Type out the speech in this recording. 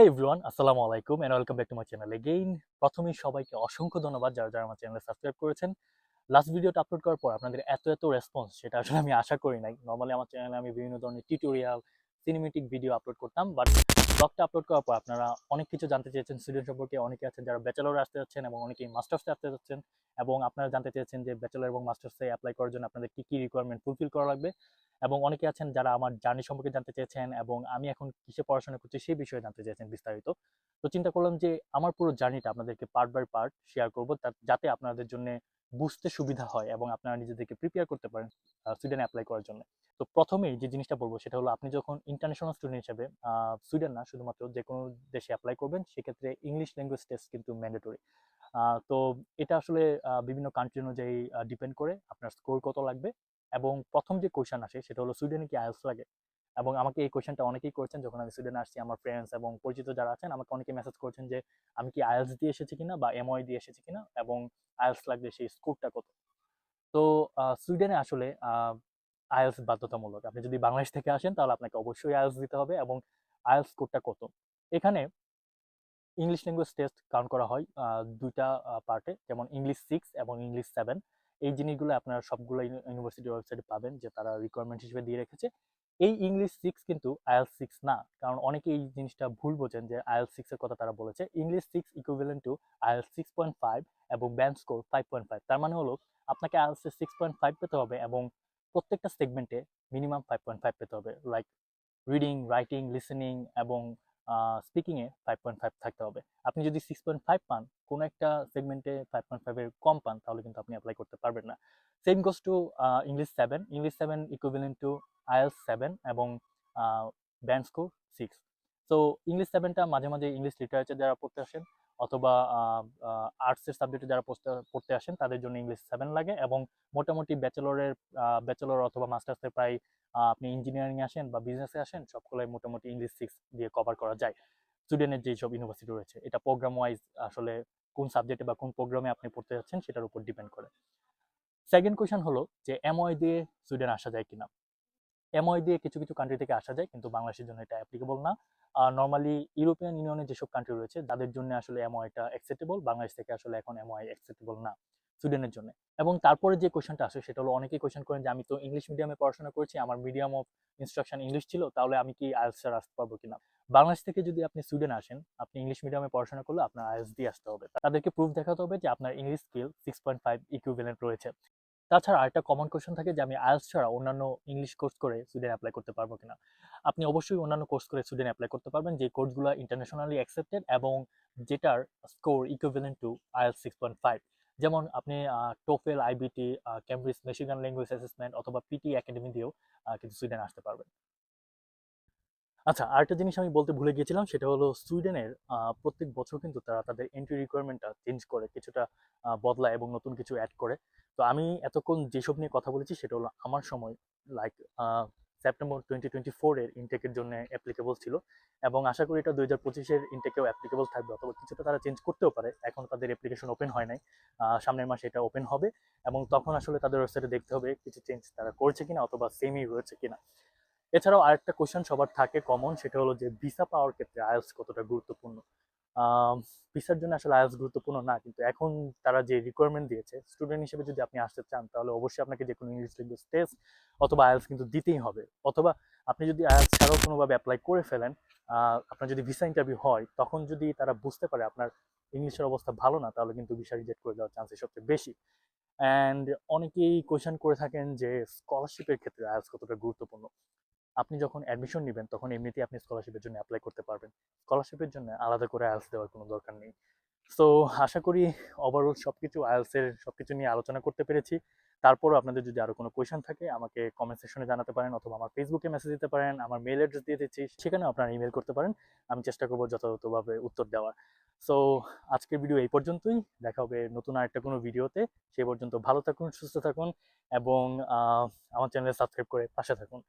হে everyone আসসালামু আলাইকুম and welcome back to my channel again প্রথমেই সবাইকে অসংখ্য ধন্যবাদ যারা যারা আমার চ্যানেলে সাবস্ক্রাইব করেছেন। লাস্ট ভিডিওটা আপলোড করার পর আপনাদের এত এত রেসপন্স সেটা আসলে আমি আশা করি নাই। নর্মালি আমার চ্যানেলে আমি বিভিন্ন ধরনের টিউটোরিয়াল সিনেমেটিক ভিডিও আপলোড করতাম বাট ব্লগটা আপলোড করার পর আপনারা অনেক কিছু জানতে চেয়েছেন। স্টুডেন্ট সম্পর্কে অনেকে আছেন যারা ব্যাচেলর আসতে যাচ্ছেন এবং অনেকেই মাস্টার্সে আসতে যাচ্ছেন এবং আপনারা জানতে চেয়েছেন যে ব্যাচেলর এবং মাস্টার্সে অ্যাপ্লাই করার জন্য আপনাদের কী কী রিকোয়ারমেন্ট ফুলফিল করা লাগবে এবং অনেকে আছেন যারা আমার জার্নি সম্পর্কে জানতে চেয়েছেন এবং আমি এখন কিসে পড়াশোনা করছি সেই বিষয়ে জানতে চেয়েছেন বিস্তারিত। তো চিন্তা করলাম যে আমার পুরো জার্নিটা আপনাদেরকে পার্ট বাই পার্ট শেয়ার করব যাতে আপনাদের জন্য বুঝতে সুবিধা হয় এবং আপনারা নিজেদেরকে প্রিপেয়ার করতে পারেন সুইডেনে অ্যাপ্লাই করার জন্য। তো প্রথমেই যে জিনিসটা বলব সেটা হলো আপনি যখন ইন্টারন্যাশনাল স্টুডেন্ট হিসেবে সুইডেন না, শুধুমাত্র যে কোনো দেশে অ্যাপ্লাই করবেন, সেক্ষেত্রে ইংলিশ ল্যাঙ্গুয়েজ টেস্ট কিন্তু ম্যান্ডেটরি তো এটা আসলে বিভিন্ন কান্ট্রি অনুযায়ী ডিপেন্ড করে আপনার স্কোর কত লাগবে এবং প্রথম যে কোয়েশ্চেন আসে সেটা হলো সুইডেনে কি আইএলস লাগে? এবং আমাকে এই কোয়েশ্চেনটা অনেকেই করেছেন, যখন আমি সুইডেন আসছি, আমার ফ্রেন্ডস এবং পরিচিত যারা আছেন, আমাকে অনেকে মেসেজ করেছেন যে, আমি কি আইএলস দিয়ে এসেছি কিনা বা এমওআই দিয়ে এসেছি কিনা এবং আইএলস লাগলে সেই স্কোরটা কত? তো সুইডেনে আসলে আইএলস বাধ্যতামূলক। আপনি যদি বাংলাদেশ থেকে আসেন, তাহলে আপনাকে অবশ্যই আইএলস দিতে হবে এবং আইএলস স্কোরটা কত? এখানে ইংলিশ ল্যাঙ্গুয়েজ টেস্ট কাউন্ট করা হয় দুইটা পার্টে যেমন ইংলিশ সিক্স এবং ইংলিশ সেভেন এই জিনিসগুলো আপনারা সবগুলো ইউনিভার্সিটির ওয়েবসাইটে পাবেন, যে তারা রিকোয়ারমেন্ট হিসেবে দিয়ে রেখেছে। এই ইংলিশ সিক্স কিন্তু আইএল সিক্স না। কারণ অনেকে এই জিনিসটা ভুল বোঝেন যে আইএল সিক্স এর কথা তারা বলেছে। ইংলিশ সিক্স ইকুইভ্যালেন্ট টু আইএল সিক্স পয়েন্ট ফাইভ এবং band score five point five তার মানে হলো, আপনাকে এর সিক্স পয়েন্ট ফাইভ পেতে হবে এবং প্রত্যেকটা সেগমেন্টে মিনিমাম ফাইভ পয়েন্ট ফাইভ পেতে হবে। লাইক রিডিং রাইটিং লিসেনিং এবং স্পিকিংয়ে ফাইভ পয়েন্ট ফাইভ থাকতে হবে। আপনি যদি সিক্স পয়েন্ট ফাইভ পান, কোনো একটা সেগমেন্টে ফাইভ পয়েন্ট ফাইভের কম পান, তাহলে কিন্তু আপনি অ্যাপ্লাই করতে পারবেন না। Same goes to English seven English seven equivalent to IELTS seven এবং ব্যান্ড স্কোর সিক্স। তো ইংলিশ সেভেনটা মাঝে মাঝে ইংলিশ লিটারেচার যারা পড়তে আসেন অথবা আর্টসের সাবজেক্টে যারা পড়তে- আসেন তাদের জন্য ইংলিশ সেভেন লাগে এবং মোটামুটি ব্যাচেলরের ব্যাচেলর অথবা মাস্টার্সের প্রায় আপনি ইঞ্জিনিয়ারিং আসেন বা বিজনেসে আসেন সবগুলোই মোটামুটি ইংলিশ সিক্স দিয়ে কভার করা যায়। সুইডেনের যেসব ইউনিভার্সিটি রয়েছে, এটা প্রোগ্রাম ওয়াইজ আসলে কোন সাবজেক্টে বা কোন প্রোগ্রামে আপনি পড়তে যাচ্ছেন সেটার উপর ডিপেন্ড করে। সেকেন্ড কোয়েশন হলো যে এমওয়াই দিয়ে সুইডেন আসা যায় কিনা? এমওয়াই দিয়ে কিছু কিছু কান্ট্রি থেকে আসা যায়, কিন্তু বাংলাদেশের জন্য এটা অ্যাপ্লিকেবল না। নর্মালি ইউরোপিয়ান ইউনিয়নের যেসব কান্ট্রি রয়েছে, তাদের জন্য আসলে এমওয়াইটা অ্যাকসেপ্টেবল বাংলাদেশ থেকে আসলে এখন এমওয়াই অ্যাকসেপ্টেবল না, সুইডেনের জন্য। এবং তারপরে যে কোয়েশনটা আসে, সেটা হলো অনেকেই কোয়েশন করেন যে, আমি তো ইংলিশ মিডিয়ামে পড়াশোনা করেছি, আমার মিডিয়াম অফ ইনস্ট্রাকশন ইংলিশ ছিল, তাহলে আমি কি আইএলস আসতে পারব কিনা? বাংলাদেশ থেকে যদি আপনি সুইডেন আসেন, আপনি ইংলিশ মিডিয়ামে পড়াশোনা করলে আপনার আইএলস দিয়ে আসতে হবে। তাদেরকে প্রুফ দেখাতে হবে যে আপনার English skill six point five রয়েছে। তাছাড়া আরেকটা কমন কোয়েশন থাকে যে আমি আয়েলস ছাড়া অন্যান্য ইংলিশ কোর্স করে সুইডেন অ্যাপ্লাই করতে পারব কিনা? আপনি অবশ্যই অন্যান্য কোর্স করে সুইডেন অ্যাপ্লাই করতে পারবেন যে কোর্সগুলো ইন্টারন্যাশনালি অ্যাকসেপ্টেড এবং যেটার score equivalent to IELTS six point five যেমন আপনি TOEFL iBT Cambridge Michigan language assessment অথবা পিটি একাডেমি দিয়েও কিন্তু সুইডেন আসতে পারবেন। আচ্ছা আরেকটা জিনিস আমি বলতে ভুলে গিয়েছিলাম, সেটা হলো সুইডেনের প্রত্যেক বছর কিন্তু তারা তাদের এন্ট্রি রিকোয়ারমেন্টটা চেঞ্জ করে, কিছুটা বদলায় এবং নতুন কিছু অ্যাড করে। তো আমি এতক্ষণ যেসব নিয়ে কথা বলেছি, সেটা হলো আমার সময় লাইক সেপ্টেম্বর টোয়েন্টি টোয়েন্টি ফোরের ইনটেকের জন্য অ্যাপ্লিকেবল ছিল এবং আশা করি এটা দুই হাজার পঁচিশের ইনটেকেও অ্যাপ্লিকেবল থাকবে, অথবা কিছুটা তারা চেঞ্জ করতেও পারে। এখন তাদের অ্যাপ্লিকেশন ওপেন হয় নাই। সামনের মাসে এটা ওপেন হবে এবং তখন আসলে তাদের ওয়েবসাইটে দেখতে হবে, কিছু চেঞ্জ তারা করেছে কিনা, অথবা সেমই রয়েছে কিনা। এছাড়াও আরেকটা কোশ্চেন সবার থাকে কমন সেটা হলো যে ভিসা পাওয়ার ক্ষেত্রে আইএলস কতটা গুরুত্বপূর্ণ? ভিসার জন্য আসলে আইএলস গুরুত্বপূর্ণ না, কিন্তু এখন তারা যে রিকোয়ারমেন্ট দিয়েছে স্টুডেন্ট হিসেবে যদি আপনি আসতে চান, তাহলে অবশ্যই আপনাকে যে কোনো ইংলিশ ল্যাঙ্গুয়েজ টেস্ট অথবা আইএলস কিন্তু দিতেই হবে। অথবা আপনি যদি আইএলস ছাড়াও কোনোভাবে অ্যাপ্লাই করে ফেলেন আপনার যদি ভিসা ইন্টারভিউ হয়, তখন যদি তারা বুঝতে পারে আপনার ইংলিশের অবস্থা ভালো না, তাহলে কিন্তু ভিসা রিজেক্ট করে দেওয়ার চান্সেস সবচেয়ে বেশি। অ্যান্ড অনেকেই কোয়েশন করে থাকেন যে স্কলারশিপের ক্ষেত্রে আইএলস কতটা গুরুত্বপূর্ণ। আপনি যখন অ্যাডমিশন নেবেন, তখন এমনিতেই আপনি স্কলারশিপের জন্য অ্যাপ্লাই করতে পারবেন। স্কলারশিপের জন্য আলাদা করে আইএলস দেওয়ার কোনো দরকার নেই। সো আশা করি ওভারঅল সব কিছু আইএলসের সব কিছু নিয়ে আলোচনা করতে পেরেছি। তারপরও আপনাদের যদি আরও কোনো কোয়েশন থাকে, আমাকে কমেন্ট সেকশনে জানাতে পারেন অথবা আমার ফেসবুকে মেসেজ দিতে পারেন, আমার মেল অ্যাড্রেস দিয়ে দিচ্ছি, সেখানেও আপনারা ইমেল করতে পারেন। আমি চেষ্টা করব যথাযথভাবে উত্তর দেওয়ার। সো আজকের ভিডিও এই পর্যন্তই। দেখা হবে নতুন আরেকটা কোনো ভিডিওতে সে পর্যন্ত ভালো থাকুন, সুস্থ থাকুন এবং আমার চ্যানেলে সাবস্ক্রাইব করে পাশে থাকুন.